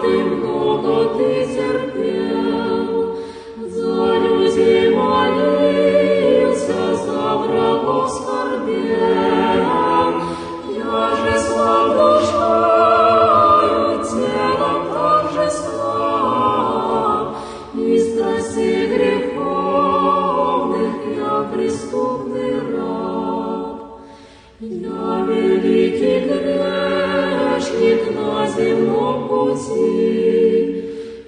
Ты много ты терпел, за Я великий грешник на земном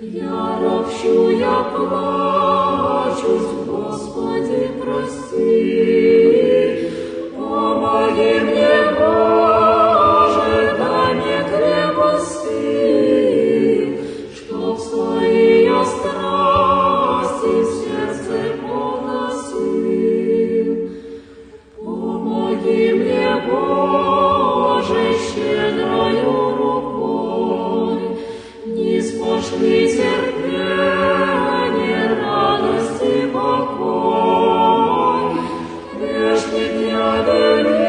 я ропщу, я плачу, Господи, прости, помоги мне, Боже, дай мне крепости. brother.